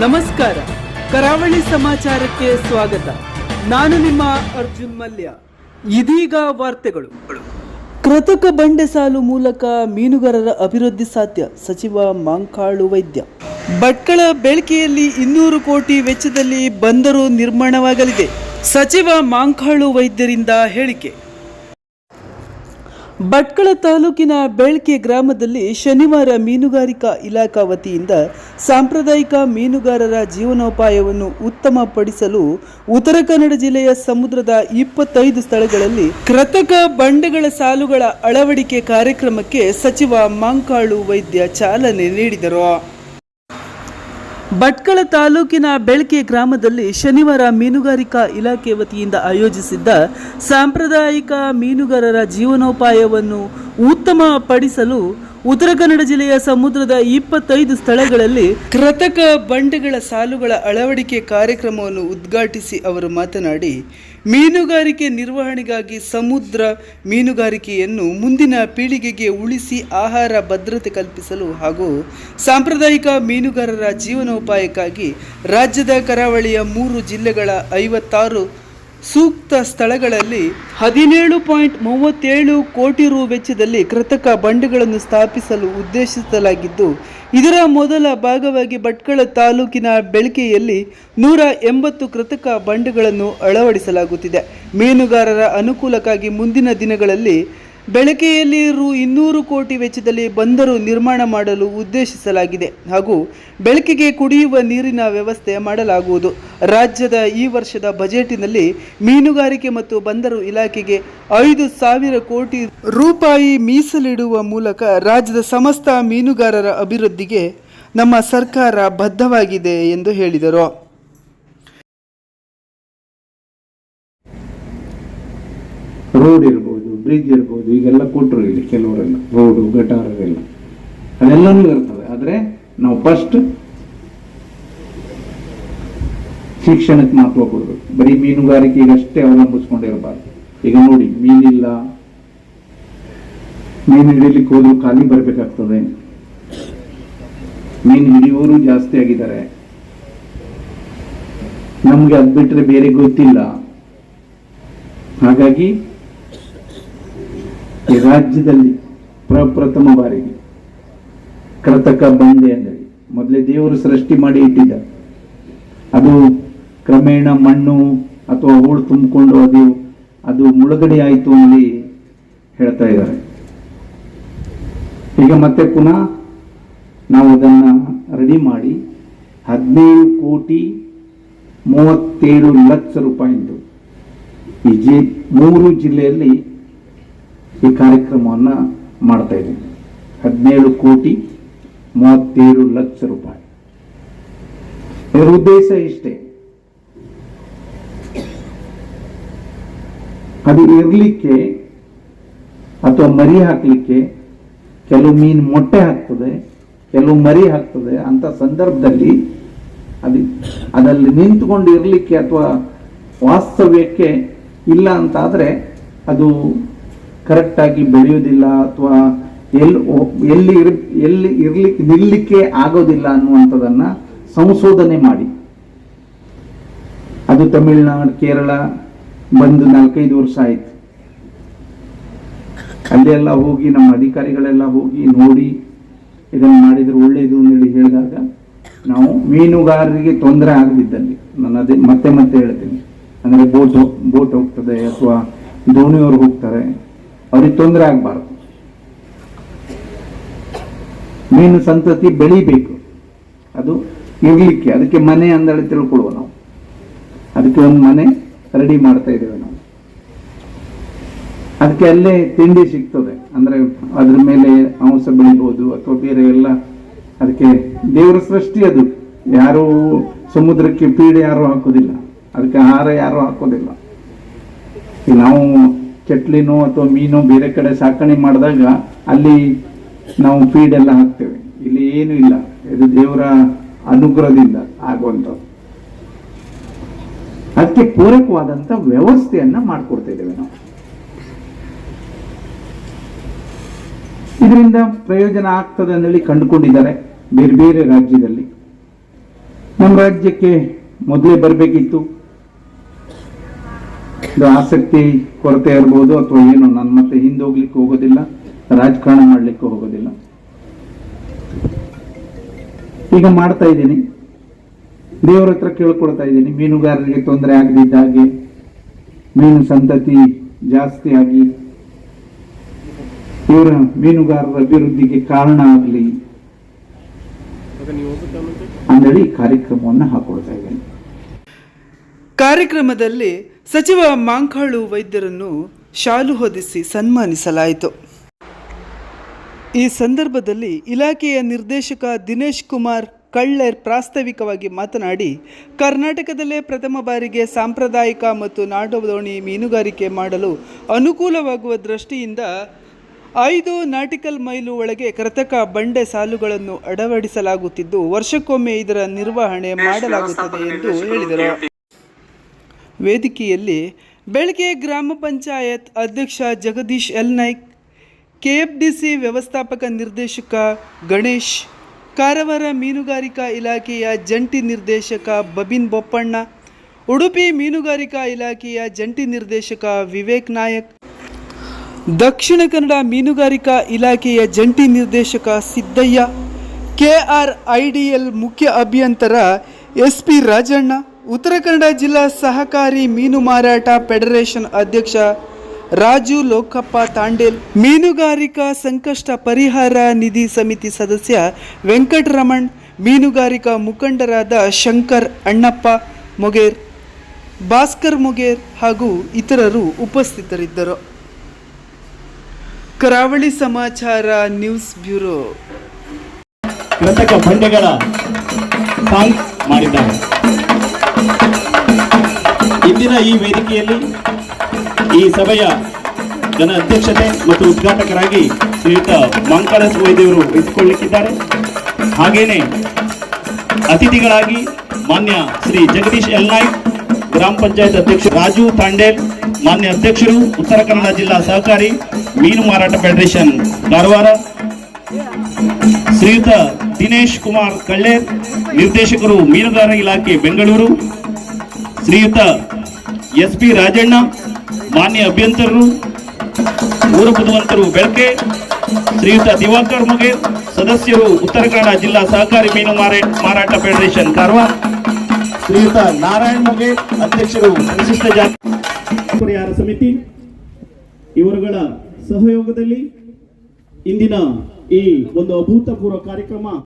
ನಮಸ್ಕಾರ. ಕರಾವಳಿ ಸಮಾಚಾರಕ್ಕೆ ಸ್ವಾಗತ. ನಾನು ನಿಮ್ಮ ಅರ್ಜುನ್ ಮಲ್ಯ. ಇದೀಗ ವಾರ್ತೆಗಳು. ಕೃತಕ ಬಂಡೆ ಸಾಲು ಮೂಲಕ ಮೀನುಗಾರರ ಅಭಿವೃದ್ಧಿ ಸಾಧ್ಯ, ಸಚಿವ ಮಾಂಕಾಳು ವೈದ್ಯ. ಭಟ್ಕಳ ಬೆಳಕೆಯಲ್ಲಿ ಇನ್ನೂರು ಕೋಟಿ ವೆಚ್ಚದಲ್ಲಿ ಬಂದರು ನಿರ್ಮಾಣವಾಗಲಿದೆ, ಸಚಿವ ಮಾಂಕಾಳು ವೈದ್ಯರಿಂದ ಹೇಳಿಕೆ. ಭಟ್ಕಳ ತಾಲೂಕಿನ ಬೆಳ್ಕೆ ಗ್ರಾಮದಲ್ಲಿ ಶನಿವಾರ ಮೀನುಗಾರಿಕಾ ಇಲಾಖಾ ವತಿಯಿಂದ ಸಾಂಪ್ರದಾಯಿಕ ಮೀನುಗಾರರ ಜೀವನೋಪಾಯವನ್ನು ಉತ್ತಮಪಡಿಸಲು ಉತ್ತರ ಕನ್ನಡ ಜಿಲ್ಲೆಯ ಸಮುದ್ರದ ಇಪ್ಪತ್ತೈದು ಸ್ಥಳಗಳಲ್ಲಿ ಕೃತಕ ಬಂಡೆಗಳ ಸಾಲುಗಳ ಅಳವಡಿಕೆ ಕಾರ್ಯಕ್ರಮಕ್ಕೆ ಸಚಿವ ಮಾಂಕಾಳು ವೈದ್ಯ ಚಾಲನೆ ನೀಡಿದರು. ಭಟ್ಕಳ ತಾಲೂಕಿನ ಬೆಳಕೆ ಗ್ರಾಮದಲ್ಲಿ ಶನಿವಾರ ಮೀನುಗಾರಿಕಾ ಇಲಾಖೆ ವತಿಯಿಂದ ಆಯೋಜಿಸಿದ್ದ ಸಾಂಪ್ರದಾಯಿಕ ಮೀನುಗಾರರ ಜೀವನೋಪಾಯವನ್ನು ಉತ್ತಮಪಡಿಸಲು ಉತ್ತರ ಕನ್ನಡ ಜಿಲ್ಲೆಯ ಸಮುದ್ರದ ಇಪ್ಪತ್ತೈದು ಸ್ಥಳಗಳಲ್ಲಿ ಕೃತಕ ಬಂಡೆಗಳ ಸಾಲುಗಳ ಅಳವಡಿಕೆ ಕಾರ್ಯಕ್ರಮವನ್ನು ಉದ್ಘಾಟಿಸಿ ಅವರು ಮಾತನಾಡಿ, ಮೀನುಗಾರಿಕೆ ನಿರ್ವಹಣೆಗಾಗಿ ಸಮುದ್ರ ಮೀನುಗಾರಿಕೆಯನ್ನು ಮುಂದಿನ ಪೀಳಿಗೆಗೆ ಉಳಿಸಿ ಆಹಾರ ಭದ್ರತೆ ಕಲ್ಪಿಸಲು ಹಾಗೂ ಸಾಂಪ್ರದಾಯಿಕ ಮೀನುಗಾರರ ಜೀವನೋಪಾಯಕ್ಕಾಗಿ ರಾಜ್ಯದ ಕರಾವಳಿಯ ಮೂರು ಜಿಲ್ಲೆಗಳ ಐವತ್ತಾರು ಸೂಕ್ತ ಸ್ಥಳಗಳಲ್ಲಿ ಹದಿನೇಳು ಪಾಯಿಂಟ್ ಮೂವತ್ತೇಳು ಕೋಟಿ ರು ವೆಚ್ಚದಲ್ಲಿ ಕೃತಕ ಬಂಡೆಗಳನ್ನು ಸ್ಥಾಪಿಸಲು ಉದ್ದೇಶಿಸಲಾಗಿದ್ದು, ಇದರ ಮೊದಲ ಭಾಗವಾಗಿ ಭಟ್ಕಳ ತಾಲೂಕಿನ ಬೆಳಕೆಯಲ್ಲಿ ನೂರ ಎಂಬತ್ತು ಕೃತಕ ಬಂಡೆಗಳನ್ನು ಅಳವಡಿಸಲಾಗುತ್ತಿದೆ. ಮೀನುಗಾರರ ಅನುಕೂಲಕ್ಕಾಗಿ ಮುಂದಿನ ದಿನಗಳಲ್ಲಿ ಬೆಳಕೆಯಲ್ಲಿ ರು ಇನ್ನೂರು ಕೋಟಿ ವೆಚ್ಚದಲ್ಲಿ ಬಂದರು ನಿರ್ಮಾಣ ಮಾಡಲು ಉದ್ದೇಶಿಸಲಾಗಿದೆ ಹಾಗೂ ಬೆಳಕಿಗೆ ಕುಡಿಯುವ ನೀರಿನ ವ್ಯವಸ್ಥೆ ಮಾಡಲಾಗುವುದು. ರಾಜ್ಯದ ಈ ವರ್ಷದ ಬಜೆಟಿನಲ್ಲಿ ಮೀನುಗಾರಿಕೆ ಮತ್ತು ಬಂದರು ಇಲಾಖೆಗೆ ಐದು ಸಾವಿರ ಕೋಟಿ ರೂಪಾಯಿ ಮೀಸಲಿಡುವ ಮೂಲಕ ರಾಜ್ಯದ ಸಮಸ್ತ ಮೀನುಗಾರರ ಅಭಿವೃದ್ಧಿಗೆ ನಮ್ಮ ಸರ್ಕಾರ ಬದ್ಧವಾಗಿದೆ ಎಂದು ಹೇಳಿದರು. ರೋಡ್ ಇರ್ಬೋದು ಬ್ರಿಡ್ಜ್ ಇರ್ಬೋದು, ಈಗೆಲ್ಲ ಕೊಟ್ಟರು ಇಲ್ಲಿ ಕೆಲವರೆಲ್ಲ, ರೋಡು, ಗಟಾರರೆಲ್ಲ. ಅದೆಲ್ಲನೂ ಇರ್ತದೆ ಆದರೆ ನಾವು ಫಸ್ಟ್ ಶಿಕ್ಷಣಕ್ಕೆ ಮಹತ್ವ ಕೊಡಬೇಕು. ಬರೀ ಮೀನುಗಾರಿಕೆಗೆ ಅಷ್ಟೇ ಅವಲಂಬಿಸ್ಕೊಂಡಿರಬಾರ್ದು ಈಗ ನೋಡಿ, ಮೀನಿಲ್ಲ. ಮೀನು ಹಿಡಿಲಿಕ್ಕೆ ಹೋದ್ರು ಖಾಲಿ ಬರಬೇಕಾಗ್ತದೆ. ಮೀನು ಹಿಡಿಯೋರು ಜಾಸ್ತಿ ಆಗಿದ್ದಾರೆ. ನಮ್ಗೆ ಅದ್ ಬಿಟ್ರೆ ಬೇರೆ ಗೊತ್ತಿಲ್ಲ. ಹಾಗಾಗಿ ಈ ರಾಜ್ಯದಲ್ಲಿ ಪ್ರಪ್ರಥಮ ಬಾರಿಗೆ ಕೃತಕ ಬಂಡೆ ಅಂದರೆ ಮೊದಲೇ ದೇವರು ಸೃಷ್ಟಿ ಮಾಡಿ ಇಟ್ಟಿದ್ದ. ಅದು ಕ್ರಮೇಣ ಮಣ್ಣು ಅಥವಾ ಹೂಳು ತುಂಬಿಕೊಂಡು ಅದು ಅದು ಮುಳುಗಡೆ ಆಯಿತು ಅಲ್ಲಿ ಹೇಳ್ತಾ ಇದ್ದಾರೆ. ಈಗ ಮತ್ತೆ ಪುನಃ ನಾವು ಅದನ್ನು ರೆಡಿ ಮಾಡಿ ಹದಿನೇಳು ಕೋಟಿ ಮೂವತ್ತೇಳು ಲಕ್ಷ ರೂಪಾಯಿಂದು ಈ ಜಿ ಮೂರು ಜಿಲ್ಲೆಯಲ್ಲಿ ಈ ಕಾರ್ಯಕ್ರಮವನ್ನು ಮಾಡ್ತಾ ಇದ್ದೀವಿ ಹದಿನೇಳು ಕೋಟಿ ಮೂವತ್ತೇಳು ಲಕ್ಷ ರೂಪಾಯಿ. ಇದರ ಉದ್ದೇಶ ಇಷ್ಟೇ. ಅದು ಇರಲಿಕ್ಕೆ ಅಥವಾ ಮರಿ ಹಾಕಲಿಕ್ಕೆ ಕೆಲವು ಮೀನು ಮೊಟ್ಟೆ ಹಾಕ್ತದೆ, ಕೆಲವು ಮರಿ ಹಾಕ್ತದೆ ಅಂತ ಸಂದರ್ಭದಲ್ಲಿ ಅದು ಅದರಲ್ಲಿ ನಿಂತ್ಕೊಂಡು ಇರಲಿಕ್ಕೆ ಅಥವಾ ವಾಸ್ತವ್ಯಕ್ಕೆ ಇಲ್ಲ ಅಂತಾದರೆ ಅದು ಕರೆಕ್ಟಾಗಿ ಬೆಳೆಯೋದಿಲ್ಲ ಅಥವಾ ಎಲ್ಲಿ ಎಲ್ಲಿ ಇರ್ ಎಲ್ಲಿ ಇರ್ಲಿಕ್ಕೆ ನಿಲ್ಲಿಕ್ಕೆ ಆಗೋದಿಲ್ಲ ಅನ್ನುವಂಥದ್ದನ್ನ ಸಂಶೋಧನೆ ಮಾಡಿ. ಅದು ತಮಿಳುನಾಡು, ಕೇರಳ ಬಂದು ನಾಲ್ಕೈದು ವರ್ಷ ಆಯ್ತು. ಅಲ್ಲೆಲ್ಲ ಹೋಗಿ ನಮ್ಮ ಅಧಿಕಾರಿಗಳೆಲ್ಲ ಹೋಗಿ ನೋಡಿ ಇದನ್ನು ಮಾಡಿದ್ರೆ ಒಳ್ಳೇದು ಅಂತೇಳಿ ಹೇಳಿದಾಗ ನಾವು ಮೀನುಗಾರರಿಗೆ ತೊಂದರೆ ಆಗದಿದ್ದಲ್ಲಿ. ನಾನು ಅದೇ ಮತ್ತೆ ಮತ್ತೆ ಹೇಳ್ತೀನಿ. ಅಂದರೆ ಬೋಟ್ ಬೋಟ್ ಹೋಗ್ತದೆ ಅಥವಾ ದೋಣಿಯವರು ಹೋಗ್ತಾರೆ. ಅವ್ರಿಗೆ ತೊಂದರೆ ಆಗಬಾರ್ದು. ಮೀನು ಸಂತತಿ ಬೆಳಿಬೇಕು. ಅದು ಇರಲಿಕ್ಕೆ, ಅದಕ್ಕೆ ಮನೆ ಅಂದೇಳಿ ತಿಳ್ಕೊಳ್ಳುವ ನಾವು. ಅದಕ್ಕೆ ಒಂದು ಮನೆ ರೆಡಿ ಮಾಡ್ತಾ ಇದ್ದೇವೆ ನಾವು. ಅದಕ್ಕೆ ಅಲ್ಲೇ ತಿಂಡಿ ಸಿಗ್ತದೆ. ಅಂದ್ರೆ ಅದ್ರ ಮೇಲೆ ಅಂಶ ಬೆಳಿಬಹುದು ಅಥವಾ ಬೇರೆ ಎಲ್ಲ ಅದಕ್ಕೆ ದೇವರ ಸೃಷ್ಟಿ ಅದು. ಯಾರು ಸಮುದ್ರಕ್ಕೆ ಪೀಡೆ ಯಾರು ಹಾಕೋದಿಲ್ಲ. ಅದಕ್ಕೆ ಆಹಾರ ಯಾರು ಹಾಕೋದಿಲ್ಲ. ನಾವು ಚಟ್ಲಿನೋ ಅಥವಾ ಮೀನು ಬೇರೆ ಕಡೆ ಸಾಕಣೆ ಮಾಡಿದಾಗ ಅಲ್ಲಿ ನಾವು ಫೀಡ್ ಎಲ್ಲ ಹಾಕ್ತೇವೆ. ಇಲ್ಲಿ ಏನು ಇಲ್ಲ. ಇದು ದೇವರ ಅನುಗ್ರಹದಿಂದ ಆಗುವಂಥದ್ದು. ಅದಕ್ಕೆ ಪೂರಕವಾದಂಥ ವ್ಯವಸ್ಥೆಯನ್ನ ಮಾಡಿಕೊಡ್ತಾ ಇದ್ದೇವೆ ನಾವು. ಇದರಿಂದ ಪ್ರಯೋಜನ ಆಗ್ತದೆ ಅಂತೇಳಿ ಕಂಡುಕೊಂಡಿದ್ದಾರೆ ಬೇರೆ ಬೇರೆ ರಾಜ್ಯದಲ್ಲಿ. ನಮ್ಮ ರಾಜ್ಯಕ್ಕೆ ಮೊದಲೇ ಬರಬೇಕಿತ್ತು. ಇದು ಆಸಕ್ತಿ, ಕೊರತೆ ಇರ್ಬೋದು ಅಥವಾ ಏನು, ನಾನು ಮತ್ತೆ ಹಿಂದೋಗ್ಲಿಕ್ಕೆ ಹೋಗೋದಿಲ್ಲ, ರಾಜಕಾರಣ ಮಾಡ್ಲಿಕ್ಕೆ ಹೋಗೋದಿಲ್ಲ. ಈಗ ಮಾಡ್ತಾ ಇದ್ದೀನಿ. ದೇವರ ಹತ್ರ ಕೇಳ್ಕೊಳ್ತಾ ಇದ್ದೀನಿ. ಮೀನುಗಾರರಿಗೆ ತೊಂದರೆ ಆಗದಿದ್ದ ಹಾಗೆ, ಮೀನು ಸಂತತಿ ಜಾಸ್ತಿ ಆಗಿ, ಇವರ ಮೀನುಗಾರರ ಅಭಿವೃದ್ಧಿಗೆ ಕಾರಣ ಆಗಲಿ. ಅಂದೇಳಿ ಕಾರ್ಯಕ್ರಮವನ್ನು ಹಾಕೊಳ್ತಾ ಇದ್ದೀನಿ. ಕಾರ್ಯಕ್ರಮದಲ್ಲಿ ಸಚಿವ ಮಾಂಕಾಳು ವೈದ್ಯರನ್ನು ಶಾಲು ಹೊದಿಸಿ ಸನ್ಮಾನಿಸಲಾಯಿತು. ಈ ಸಂದರ್ಭದಲ್ಲಿ ಇಲಾಖೆಯ ನಿರ್ದೇಶಕ ದಿನೇಶ್ ಕುಮಾರ್ ಕಳ್ಳರ್ ಪ್ರಾಸ್ತಾವಿಕವಾಗಿ ಮಾತನಾಡಿ ಕರ್ನಾಟಕದಲ್ಲೇ ಪ್ರಥಮ ಬಾರಿಗೆ ಸಾಂಪ್ರದಾಯಿಕ ಮತ್ತು ನಾಡೋದೋಣಿ ಮೀನುಗಾರಿಕೆ ಮಾಡಲು ಅನುಕೂಲವಾಗುವ ದೃಷ್ಟಿಯಿಂದ ಐದು ನಾಟಿಕಲ್ ಮೈಲು ಒಳಗೆ ಕೃತಕ ಬಂಡೆ ಸಾಲುಗಳನ್ನು ಅಳವಡಿಸಲಾಗುತ್ತಿದ್ದು ವರ್ಷಕ್ಕೊಮ್ಮೆ ಇದರ ನಿರ್ವಹಣೆ ಮಾಡಲಾಗುತ್ತದೆ ಎಂದು ಹೇಳಿದರು. ವೇದಿಕೆಯಲ್ಲಿ ಬೆಳಗ್ಗೆ ಗ್ರಾಮ ಪಂಚಾಯತ್ ಅಧ್ಯಕ್ಷ Jagadish L Naik K F D C ವ್ಯವಸ್ಥಾಪಕ ನಿರ್ದೇಶಕ ಗಣೇಶ್, ಕಾರವಾರ ಮೀನುಗಾರಿಕಾ ಇಲಾಖೆಯ ಜಂಟಿ ನಿರ್ದೇಶಕ ಬಬಿನ್ ಬೊಪ್ಪಣ್ಣ, ಉಡುಪಿ ಮೀನುಗಾರಿಕಾ ಇಲಾಖೆಯ ಜಂಟಿ ನಿರ್ದೇಶಕ ವಿವೇಕ್ ನಾಯಕ್, ದಕ್ಷಿಣ ಕನ್ನಡ ಮೀನುಗಾರಿಕಾ ಇಲಾಖೆಯ ಜಂಟಿ ನಿರ್ದೇಶಕ ಸಿದ್ದಯ್ಯ ಕೆಆರ್ ಐಡಿಎಲ್ ಮುಖ್ಯ ಅಭಿಯಂತರ ಎಸ್ ಪಿ ರಾಜಣ್ಣ ಉತ್ತರ ಕನ್ನಡ ಜಿಲ್ಲಾ ಸಹಕಾರಿ ಮೀನು ಮಾರಾಟ ಫೆಡರೇಷನ್ ಅಧ್ಯಕ್ಷ ರಾಜು ಲೋಕಪ್ಪ ತಾಂಡೇಲ್, ಮೀನುಗಾರಿಕಾ ಸಂಕಷ್ಟ ಪರಿಹಾರ ನಿಧಿ ಸಮಿತಿ ಸದಸ್ಯ ವೆಂಕಟರಮಣ್, ಮೀನುಗಾರಿಕಾ ಮುಖಂಡರಾದ ಶಂಕರ್ ಅಣ್ಣಪ್ಪ ಮೊಗೇರ್, ಭಾಸ್ಕರ್ ಮೊಗೇರ್ ಹಾಗೂ ಇತರರು ಉಪಸ್ಥಿತರಿದ್ದರು. ಕರಾವಳಿ ಸಮಾಚಾರ ನ್ಯೂಸ್ ಬ್ಯೂರೋ. ಬಂಡೆಗಳ ಮಾಡಿದ್ದಾರೆ. ಇಂದಿನ ಈ ವೇದಿಕೆಯಲ್ಲಿ ಈ ಸಭೆಯ ಜನ ಅಧ್ಯಕ್ಷತೆ ಮತ್ತು ಉದ್ಘಾಟಕರಾಗಿ ಶ್ರೀಯುತ ಮಂಕಳಸ್ ವೈದ್ಯರು ವಹಿಸಿಕೊಳ್ಳಲಿಕ್ಕಿದ್ದಾರೆ ಹಾಗೇನೆ ಅತಿಥಿಗಳಾಗಿ ಮಾನ್ಯ ಶ್ರೀ ಜಗದೀಶ್ ಎಲ್ ನಾಯ್ಕ್, ಗ್ರಾಮ ಪಂಚಾಯತ್ ಅಧ್ಯಕ್ಷ ರಾಜು ತಾಂಡೇಲ್ ಮಾನ್ಯ ಅಧ್ಯಕ್ಷರು, ಉತ್ತರ ಕನ್ನಡ ಜಿಲ್ಲಾ ಸಹಕಾರಿ ಮೀನು ಮಾರಾಟ ಫೆಡರೇಷನ್ ಕಾರವಾರ ಶ್ರೀಯುತ ದಿನೇಶ್ ಕುಮಾರ್ ಕಳ್ಳೇರ್ ನಿರ್ದೇಶಕರು ಮೀನುಗಾರ ಇಲಾಖೆ ಬೆಂಗಳೂರು. ಶ್ರೀಯುತ ಎಸ್ ಪಿ ರಾಜಣ್ಣ, ಮಾನ್ಯ ಅಭ್ಯಂತರರು ಊರ ಬುದ್ಧಿವಂತರು ಬೆಳಕೆ. ಶ್ರೀಯುತ ದಿವಾಕರ್ ಮುಗೇ, ಸದಸ್ಯರು ಉತ್ತರ ಕನ್ನಡ ಜಿಲ್ಲಾ ಸಹಕಾರಿ ಮೀನು ಮಾರಾಟ ಫೆಡರೇಷನ್ ಕಾರವಾರ ಶ್ರೀಯುತ ನಾರಾಯಣ್ ಮುಗೇ, ಅಧ್ಯಕ್ಷರು ವಿಶಿಷ್ಟ ಜಾತಿ ಪರಿಹಾರ ಸಮಿತಿ. ಇವರುಗಳ ಸಹಯೋಗದಲ್ಲಿ ಇಂದಿನ ಈ ಒಂದು ಅಭೂತಪೂರ್ವ ಕಾರ್ಯಕ್ರಮ